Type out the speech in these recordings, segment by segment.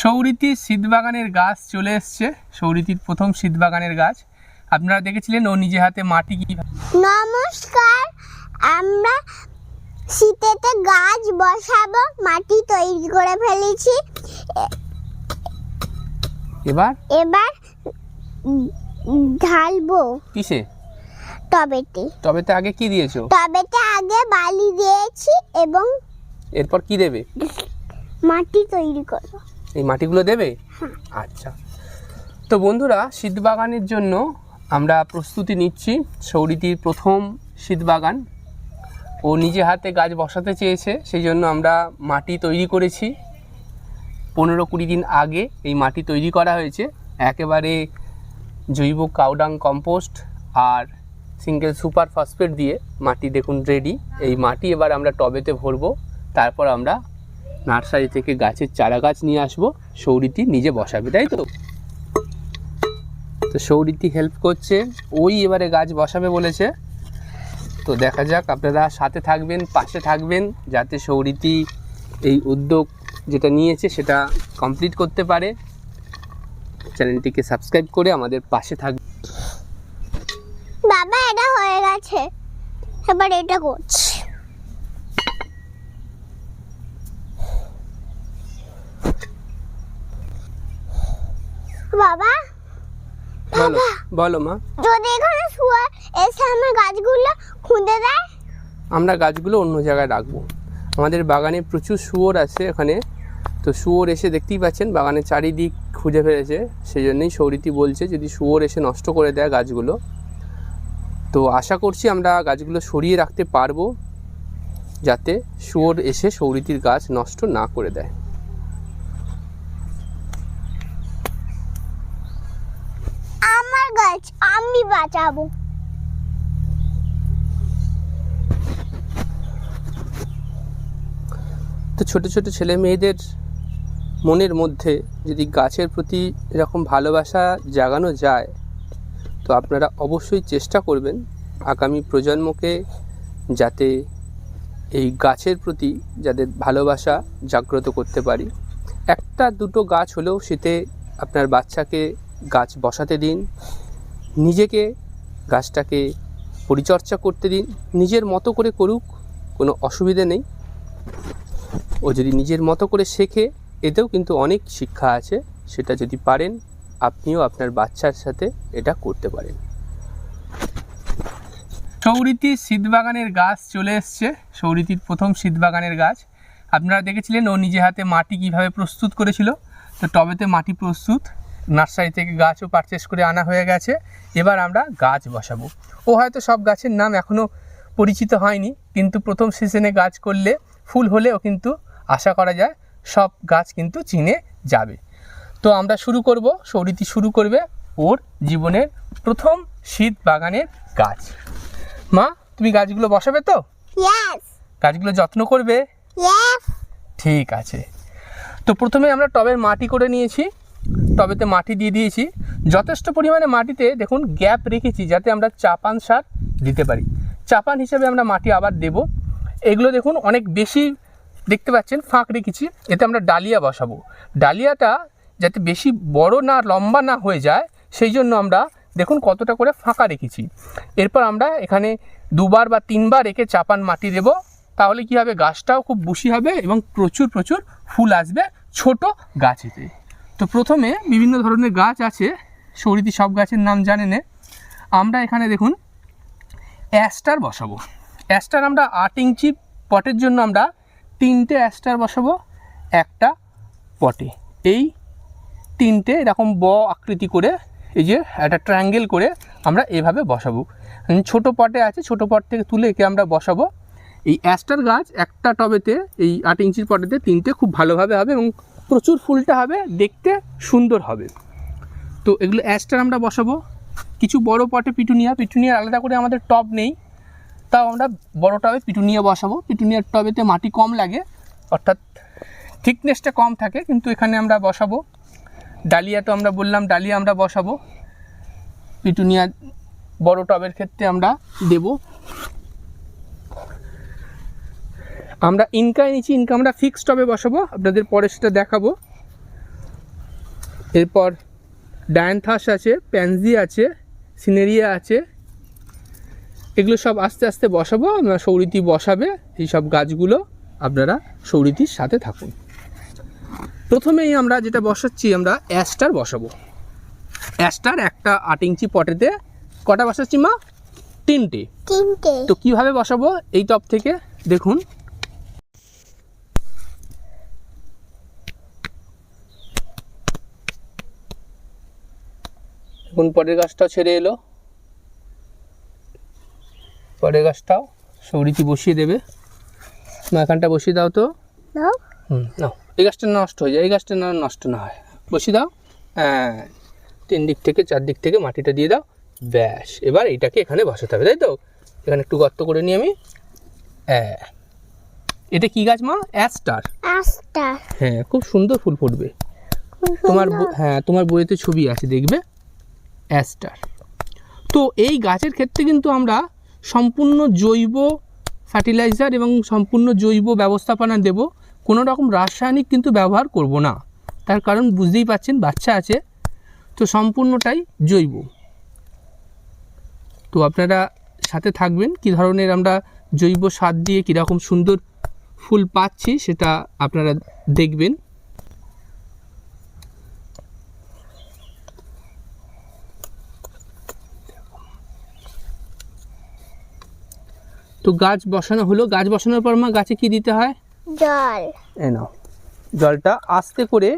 সৌরীতি শীতবাগানের গাছ চলে এসছে। সৌরীতির প্রথম শীতবাগানের গাছ। আপনারা দেখেছিলেন ও নিজে হাতে মাটি কি নমস্কার আমরা শীতেতে গাছ বসাবো মাটি তৈরি করে ফেলেছি। এবার? এবার ঢালবো। কিসে? টবেতে। তবে তো আগে কি দিয়েছ? টবেতে আগে বালি দিয়েছি এবং এরপর কি দেবে? মাটি তৈরি করব। এই মাটিগুলো দেবে? আচ্ছা। তো বন্ধুরা শীতবাগানের জন্য আমরা প্রস্তুতি নিচ্ছি। সৌরীতির প্রথম শীতবাগান। ও নিজে হাতে গাছ বসাতে চেয়েছে সেই জন্য আমরা মাটি তৈরি করেছি। পনেরো কুড়ি দিন আগে এই মাটি তৈরি করা হয়েছে। একেবারে জৈব কাউডাং কম্পোস্ট আর সিঙ্গেল সুপার ফসফেট দিয়ে মাটি দেখুন রেডি। এই মাটি এবার আমরা টবেতে ভরবো তারপর আমরা নার্সারি থেকে গাছের চারা গাছ নিয়ে আসব সৌরীতি নিজে বসাবে, তাই তো? তো সৌরীতি হেল্প করছে, ওই এবারে গাছ বসাবে বলেছে। তো দেখা যাক, আপনারা সাথে থাকবেন, পাশে থাকবেন, যাতে সৌরীতি এই উদ্যোগ যেটা নিয়েছে সেটা কমপ্লিট করতে পারে। চ্যানেলটিকে সাবস্ক্রাইব করে আমাদের পাশে থাকবে বাবা, এটা হয়ে গেছে। এবার এটা করছি। বাবা? বলো বলো মা। যদি এখানে শুয়ে এসে আমার গাছগুলো খুঁজে দেয়? আমরা গাছগুলো অন্য জায়গায় রাখব। আমাদের বাগানে প্রচুর শুয়োর আছে এখানে। তো শুয়োর এসে দেখতেই পাচ্ছেন বাগানের চারিদিক খুঁজে ফেলেছে। সেই জন্যই সৌরীতি বলছে যদি শুয়োর এসে নষ্ট করে দেয় গাছগুলো। তো আশা করছি আমরা গাছগুলো সরিয়ে রাখতে পারব যাতে শুয়োর এসে সৌরীতির গাছ নষ্ট না করে দেয় আমার গাছ আমি বাঁচাবো। তো ছোট ছোট ছেলে মেয়েদের মনের মধ্যে যদি গাছের প্রতি এরকম ভালোবাসা জাগানো যায়, তো আপনারা অবশ্যই চেষ্টা করবেন আগামী প্রজন্মকে যাতে এই গাছের প্রতি যাদের ভালোবাসা জাগ্রত করতে পারি। একটা দুটো গাছ হলেও শীতে আপনার বাচ্চাকে গাছ বসাতে দিন নিজেকে গাছটাকে পরিচর্যা করতে দিন, নিজের মতো করে করুক, কোনো অসুবিধে নেই। ও যদি নিজের মতো করে শেখে, এতেও কিন্তু অনেক শিক্ষা আছে, সেটা যদি পারেন, আপনিও আপনার বাচ্চার সাথে এটা করতে পারেন। সৌরীতি শীতবাগানের গাছ চলে এসছে, সৌরীতির প্রথম শীতবাগানের গাছ। আপনারা দেখেছিলেন, ও নিজে হাতে মাটি কীভাবে প্রস্তুত করেছিল? তো টবেতে মাটি প্রস্তুত। নার্সারি থেকে গাছও পারচেস করে আনা হয়ে গেছে। এবার আমরা গাছ বসাবো। ও হয়তো সব গাছের নাম এখনও পরিচিত হয়নি কিন্তু প্রথম সিজনে গাছ করলে ফুল হলেও কিন্তু আশা করা যায় সব গাছ কিন্তু চিনে যাবে। তো আমরা শুরু করব সৌরীতি শুরু করবে ওর জীবনের প্রথম শীত বাগানের গাছ। মা তুমি গাছগুলো বসাবে তো? গাছগুলো যত্ন করবে? ঠিক আছে। তো প্রথমে আমরা টবের মাটি করে নিয়েছি। টবেতে মাটি দিয়ে দিয়েছি। যথেষ্ট পরিমাণে মাটিতে দেখুন গ্যাপ রেখেছি যাতে আমরা চাপান সার দিতে পারি। চাপান হিসেবে আমরা মাটি আবার দেব। এগুলো দেখুন অনেক বেশি দেখতে পাচ্ছেন, ফাঁক রেখেছি। এতে আমরা ডালিয়া বসাবো। ডালিয়াটা যাতে বেশি বড় না, লম্বা না হয়ে যায়, সেই জন্য আমরা দেখুন কতটা করে ফাঁকা রেখেছি। এরপর আমরা এখানে দুবার বা তিনবার রেখে চাপান মাটি দেব। তাহলে কি হবে? গাছটাও খুব বুশি হবে এবং প্রচুর প্রচুর ফুল আসবে ছোট গাছেতে। তো প্রথমে বিভিন্ন ধরনের গাছ আছে, সৌরিতি সব গাছের নাম জানে না আমরা এখানে দেখুন, অ্যাস্টার বসাবো। অ্যাস্টার আমরা আট ইঞ্চি পটের জন্য আমরা তিনটে অ্যাস্টার বসাবো, একটা পটে। এই তিনটে এরকম ব আকৃতি করে, এই যে একটা ট্রায়াঙ্গেল করে আমরা এভাবে বসাবো। ছোট পটে আছে, ছোট পট থেকে তুলে একে আমরা বসাবো। এই অ্যাস্টার গাছ একটা টবেতে, এই আট ইঞ্চির পটেতে তিনটে খুব ভালোভাবে হবে এবং প্রচুর ফুলটা হবে, দেখতে সুন্দর হবে। তো এগুলো অ্যাস্টার আমরা বসাবো। কিছু বড় পটে পিটুনিয়া, পিটুনিয়ার আলাদা করে আমাদের টব নেই। তাও আমরা বড় টবে পিটুনিয়া বসাবো। পিটুনিয়ার টবেতে মাটি কম লাগে, অর্থাৎ থিকনেসটা কম থাকে, কিন্তু এখানে আমরা বসাবো। ডালিয়া তো আমরা বললাম, ডালিয়া আমরা বসাবো। পিটুনিয়া বড় টবের ক্ষেত্রে আমরা দেব। আমরা ইনকায় নিচ্ছি ইনকা আমরা ফিক্স টবে বসাবো। আপনাদের পরে সেটা দেখাবো। এরপর ডায়ানথাস আছে প্যানজি আছে সিনেরিয়া আছে। এগুলো সব আস্তে আস্তে বসাবো আমরা সৌরিতি বসাবে এই সব গাছগুলো আপনারা সৌরিতির সাথে থাকুন। প্রথমেই আমরা যেটা বসাচ্ছি আমরা অ্যাস্টার বসাবো। অ্যাস্টার একটা আট ইঞ্চি পটেতে কটা বসাচ্ছি মা? তিনটে। তিনটে। তো কীভাবে বসাবো? এই টপ থেকে দেখুন। এখন পরের গাছটাও ছেড়ে এলো। পরের গাছটাও সৌরিতি বসিয়ে দেবে। মা এখানটা বসিয়ে দাও তো। নাও হুম নাও। এই গাছটা নষ্ট হয়ে যায় এই গাছটা না নষ্ট না হয়। বসিয়ে দাও। হ্যাঁ তিন দিক থেকে চার দিক থেকে মাটিটা দিয়ে দাও। ব্যাস এবার এইটাকে এখানে বসাতে হবে তাই তো? এখানে একটু গর্ত করে নিই আমি। হ্যাঁ। এটা কি গাছ মা? অ্যাস্টার। হ্যাঁ খুব সুন্দর ফুল ফুটবে। তোমার হ্যাঁ তোমার বইতে ছবি আছে দেখবে? অ্যাস্টার তো এই গাছের ক্ষেত্রে কিন্তু আমরা সম্পূর্ণ জৈব ফার্টিলাইজার এবং সম্পূর্ণ জৈব ব্যবস্থাপনা দেব। কোনো রকম রাসায়নিক কিন্তু ব্যবহার করব না। তার কারণ বুঝতেই পাচ্ছেন, বাচ্চা আছে, তো সম্পূর্ণটাই জৈব। তো আপনারা সাথে থাকবেন, কি ধরনের আমরা জৈব সার দিয়ে কীরকম সুন্দর ফুল পাচ্ছি সেটা আপনারা দেখবেন। তো গাছ বসানো হলো। গাছ বসানোর পর মা গাছে কি দিতে হয়? জল। এ নাও। জলটা আস্তে করে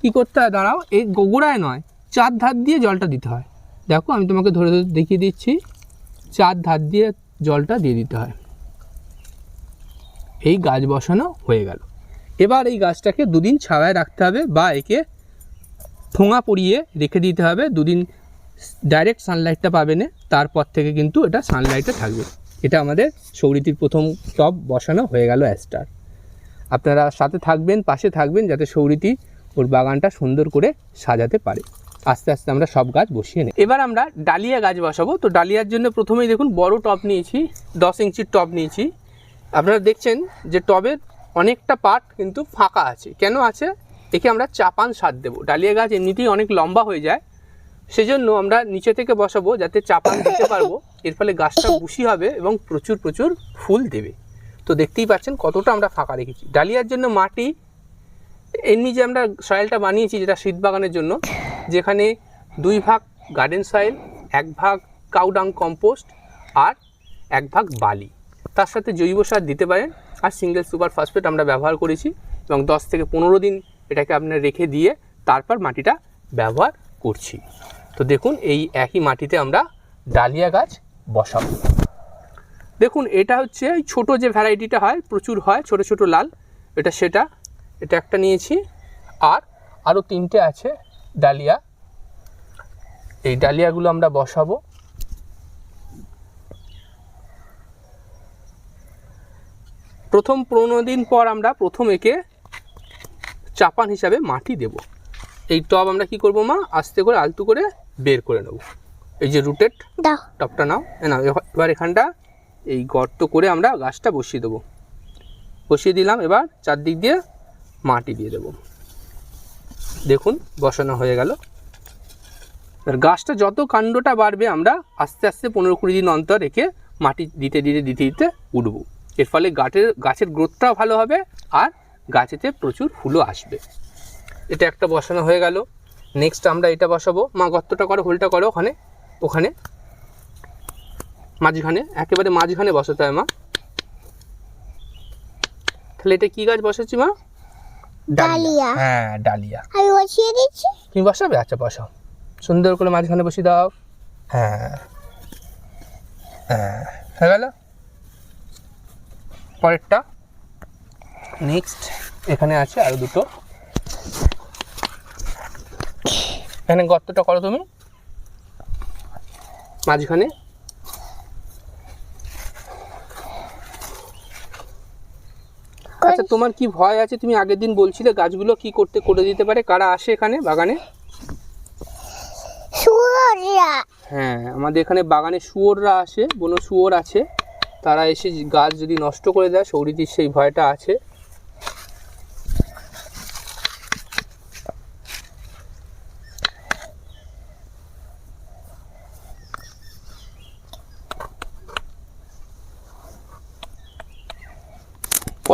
কি করতে হয়? দাঁড়াও এই গোড়ায় নয় চার ধার দিয়ে জলটা দিতে হয়। দেখো আমি তোমাকে ধরে ধরে দেখিয়ে দিচ্ছি। চার ধার দিয়ে জলটা দিয়ে দিতে হয়। এই গাছ বসানো হয়ে গেল। এবার এই গাছটাকে দুদিন ছাওয়ায় রাখতে হবে বা একে ঠোঙা পরিয়ে রেখে দিতে হবে। দুদিন ডাইরেক্ট সানলাইটটা পাবে না তারপর থেকে কিন্তু এটা সানলাইটে থাকবে। এটা আমাদের সৌরিতির প্রথম টব বসানো হয়ে গেল অ্যাস্টার আপনারা সাথে থাকবেন, পাশে থাকবেন, যাতে সৌরিতি ওর বাগানটা সুন্দর করে সাজাতে পারে। আস্তে আস্তে আমরা সব গাছ বসিয়ে নিই। এবার আমরা ডালিয়া গাছ বসাবো। তো ডালিয়ার জন্য প্রথমেই দেখুন বড় টব নিয়েছি, দশ ইঞ্চির টব নিয়েছি। আপনারা দেখছেন যে টবের অনেকটা পার্ট কিন্তু ফাঁকা আছে। কেন আছে? একে আমরা চাপান সার দেবো। ডালিয়া গাছ এমনিতেই অনেক লম্বা হয়ে যায়। সেজন্য আমরা নিচে থেকে বসাবো, যাতে চাপান দিতে পারব। এর ফলে গাছটা বুশি হবে এবং প্রচুর প্রচুর ফুল দেবে। তো দেখতেই পাচ্ছেন কতটা আমরা ফাঁকা রেখেছি। ডালিয়ার জন্য মাটি, এমনি যে আমরা সয়েলটা বানিয়েছি যেটা শীত বাগানের জন্য, যেখানে দুই ভাগ গার্ডেন সয়েল এক ভাগ কাউডাং কম্পোস্ট আর এক ভাগ বালি। তার সাথে জৈব সার দিতে পারেন আর সিঙ্গেল সুপার ফসফেট আমরা ব্যবহার করেছি এবং দশ থেকে পনেরো দিন এটাকে আপনার রেখে দিয়ে তারপর মাটিটা ব্যবহার করছি। তো দেখুন এই একই মাটিতে আমরা ডালিয়া গাছ বসাবো দেখুন, এটা হচ্ছে এই ছোটো যে ভ্যারাইটিটা হয়, প্রচুর হয়, ছোট ছোট লাল, এটা সেটা, এটা একটা নিয়েছি। আর আরও তিনটে আছে, ডালিয়া। এই ডালিয়াগুলো আমরা বসাবো। প্রথম পনেরো দিন পর আমরা প্রথম একে চাপান হিসাবে মাটি দেব। এই টব আমরা কি করব মা? আস্তে করে, আলতু করে বের করে নেব। এই যে রুটেড দাও। টপটা নাও। এ নাও এবার- এবার এখানটা এই গর্ত করে আমরা গাছটা বসিয়ে দেবো। বসিয়ে দিলাম এবার চারদিক দিয়ে মাটি দিয়ে দেবো। দেখুন বসানো হয়ে গেল। এবার গাছটা যত কাণ্ডটা বাড়বে আমরা আস্তে আস্তে পনেরো কুড়ি দিন অন্তর রেখে মাটি দিতে দিতে দিতে দিতে উঠবো। এর ফলে গাছের গাছের গ্রোথটাও ভালো হবে আর গাছেতে প্রচুর ফুলও আসবে। এটা একটা বসানো হয়ে গেল। নেক্সট আমরা এটা বসাবো। মা গর্তটা করো হোলটা করো ওখানে। ওখানে। মাঝখানে একেবারে মাঝখানে বসাতে হয় মা। তাহলে এটা কি গাছ বসাচ্ছি মা? ডালিয়া। হ্যাঁ ডালিয়া। আমি বসিয়ে দিচ্ছি। তুমি বসাবে? আচ্ছা বসাও। সুন্দর করে মাঝখানে বসিয়ে দাও। হ্যাঁ। হ্যাঁ হয়ে গেল? পরেরটা। নেক্সট এখানে আছে আরও দুটো। এখানে গর্তটা করো তুমি। মাঝখানে। আচ্ছা তোমার কি ভয় আছে? তুমি আগের দিন বলছিলে গাছগুলো কি করতে করে দিতে পারে। কারা আসে এখানে বাগানে? হ্যাঁ আমাদের এখানে বাগানে শুয়োররা আসে বনো শুয়োর আছে। তারা এসে গাছ যদি নষ্ট করে দেয় সৌরিতির সেই ভয়টা আছে।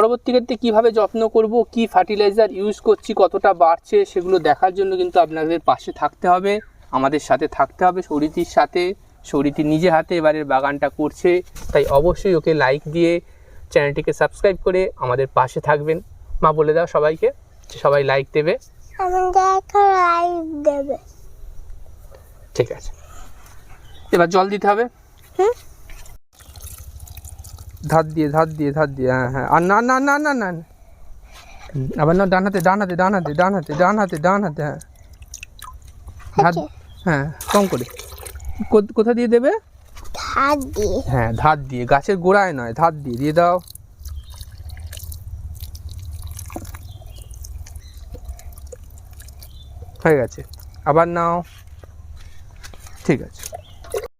পরবর্তী ক্ষেত্রে কীভাবে যত্ন করব কি ফার্টিলাইজার ইউজ করছি কতটা বাড়ছে সেগুলো দেখার জন্য কিন্তু আপনাদের পাশে থাকতে হবে আমাদের সাথে থাকতে হবে সৌরিতির সাথে সৌরিতি নিজে হাতে এবারের বাগানটা করছে তাই অবশ্যই ওকে লাইক দিয়ে চ্যানেলটিকে সাবস্ক্রাইব করে আমাদের পাশে থাকবেন। মা বলে দাও সবাইকে সবাই লাইক দেবে। লাইক দেবে। ঠিক আছে। এবার জল দিতে হবে। হুম। ধার দিয়ে ধার দিয়ে ধার দিয়ে হ্যাঁ হ্যাঁ। আর না না না না না। আবার না ডান হাতে ডান হাতে ডান হাতে ডান হাতে ডান হাতে ডান হাতে হ্যাঁ। ধার হ্যাঁ কম করে। কো- কোথা দিয়ে দেবে? দিয়ে। হ্যাঁ ধার দিয়ে। গাছের গোড়ায় নয় ধার দিয়ে দিয়ে দাও। হয়ে গেছে। আবার নাও। ঠিক আছে।